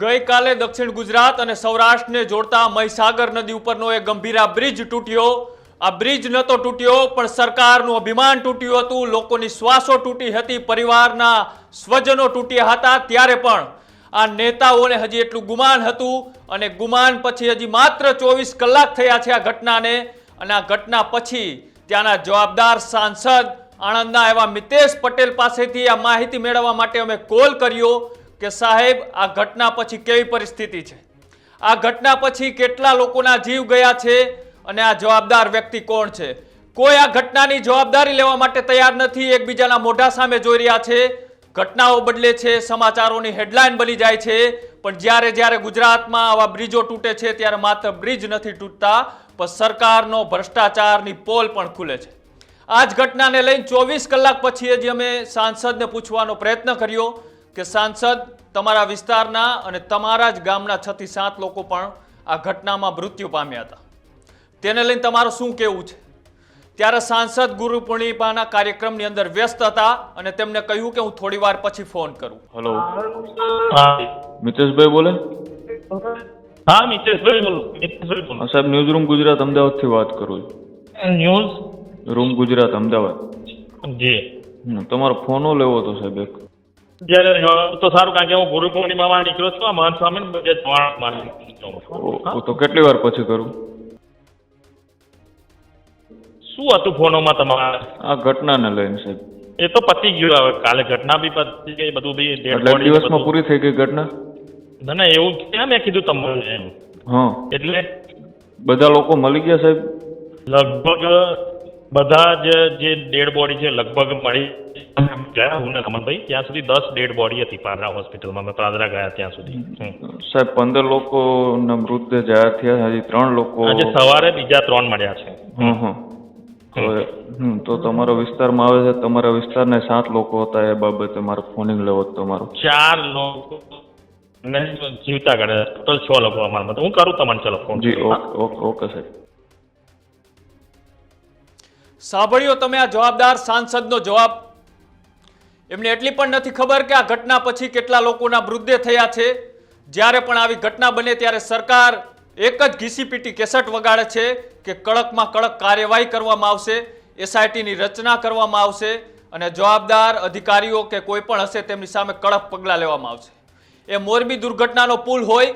ગઈકાલે દક્ષિણ ગુજરાત અને સૌરાષ્ટ્રને જોડતા મહીસાગર નદી ઉપરનો એક ગંભીરા બ્રિજ તૂટ્યો. આ બ્રિજ ન તો તૂટ્યો, પણ સરકારનું અભિમાન તૂટ્યું હતું. લોકોની શ્વાસો તૂટી હતી, પરિવારના સ્વજનો તૂટ્યા હતા ત્યારે પણ. આ નેતાઓને હજી એટલું ગુમાન હતું અને ગુમાન પછી હજી માત્ર ચોવીસ કલાક થયા છે આ ઘટનાને. અને આ ઘટના પછી ત્યાંના જવાબદાર સાંસદ આણંદના એવા મિતેશ પટેલ પાસેથી આ માહિતી મેળવવા માટે અમે કોલ કર્યો. કે સાહેબ, આ ઘટના પછી કેવી પરિસ્થિતિ છે? આ ઘટના પછી કેટલા લોકોના જીવ ગયા છે? અને આ જવાબદાર વ્યક્તિ કોણ છે? કોઈ આ ઘટનાની જવાબદારી લેવા માટે તૈયાર નથી, એકબીજાના મોઢા સામે જોઈ રહ્યા છે. ઘટનાઓ બદલે છે, સમાચારોની હેડલાઇન બની જાય છે. પણ જ્યારે જ્યારે ગુજરાતમાં આવા બ્રિજો તૂટે છે, ત્યારે માત્ર બ્રિજ નથી તૂટતા, પણ સરકારનો ભ્રષ્ટાચારની પોલ પણ ખુલે છે. આ જ ઘટનાને લઈને ચોવીસ કલાક પછી જ અમે સાંસદને પૂછવાનો પ્રયત્ન કર્યો. કે સાંસદ તમારા વિસ્તારના અને તમારા જ ગામના છ થી સાત લોકો પણ આ ઘટનામાં મૃત્યુ પામ્યા હતા. તેને લઈને તમારું શું કહેવું છે? ત્યારે સાંસદ ગુરુ પૂર્ણિમાના કાર્યક્રમની અંદર વ્યસ્ત હતા અને તેમને કહ્યું કે હું થોડી વાર પછી ફોન કરું. હેલો હા. મિતેશભાઈ બોલે? હા મિતેશભાઈ બોલો. મિતેશભાઈ બોલો. સાહેબ ન્યૂઝ રૂમ ગુજરાત અમદાવાદથી વાત કરું ન્યૂઝ? છું રૂમ ગુજરાત અમદાવાદ. જી. તમારો ફોનો લેવો હતો સાહેબ એક. જ્યારે તો સારું કારણ કે હું ગુરુ પૂર્ણિમામાં નીકળ્યો છું આ મહંત સ્વામી ઓ- ઓ તો કેટલી વાર પછી કરું? શું હતું ફોનોમાં તમારા? આ ઘટનાને લઈને સાહેબ. એ તો પતી ગયું હવે કાલે ઘટના બી પતી ગઈ બધું બી એટલે દિવસમાં પૂરી થઈ ગઈ ઘટના? ના ના એવું ક્યાં મેં કીધું તમને? એમ હા. એટલે બધા લોકો મળી ગયા સાહેબ? લગભગ બધા જ જે ડેડ બોડી છે લગભગ મળી ગયા હું ને રમણભાઈ. ત્યાં સુધી દસ ડેડ બોડી હતી પાદરા હોસ્પિટલમાં અમે પાદરા ગયા ત્યાં સુધી. સાહેબ પંદર લોકોના મૃતદેહ જાહેર થયા. હજી ત્રણ લોકો આજે સવારે બીજા ત્રણ મળ્યા છે. તો તમારા વિસ્તારમાં આવે છે. તમારા વિસ્તારના સાત લોકો હતા. એ બાબતે મારો ફોનિંગ લેવો તમારો. ચાર લોકો જીવતા ગણે. ટોટલ છ લોકો અમારા હું કરું તમને ચલો phone ji okay okay okay સાહેબ. સાંભળ્યો તમે આ જવાબદાર સાંસદનો જવાબ? એમને એટલી પણ નથી ખબર કે આ ઘટના પછી કેટલા લોકોના મૃતદેહ થયા છે. જ્યારે પણ આવી ઘટના બને ત્યારે સરકાર એક જ ઘીસીપીટી કેસેટ વગાડે છે કે કડકમાં કડક કાર્યવાહી કરવામાં આવશે, એસઆઈટીની રચના કરવામાં આવશે અને જવાબદાર અધિકારીઓ કે કોઈ પણ હશે તેમની સામે કડક પગલાં લેવામાં આવશે. એ મોરબી દુર્ઘટનાનો પુલ હોય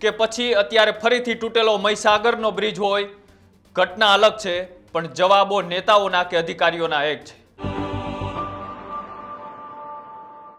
કે પછી અત્યારે ફરીથી તૂટેલો મહીસાગરનો બ્રિજ હોય, ઘટના અલગ છે. પણ જવાબો નેતાઓના કે અધિકારીઓના એક છે.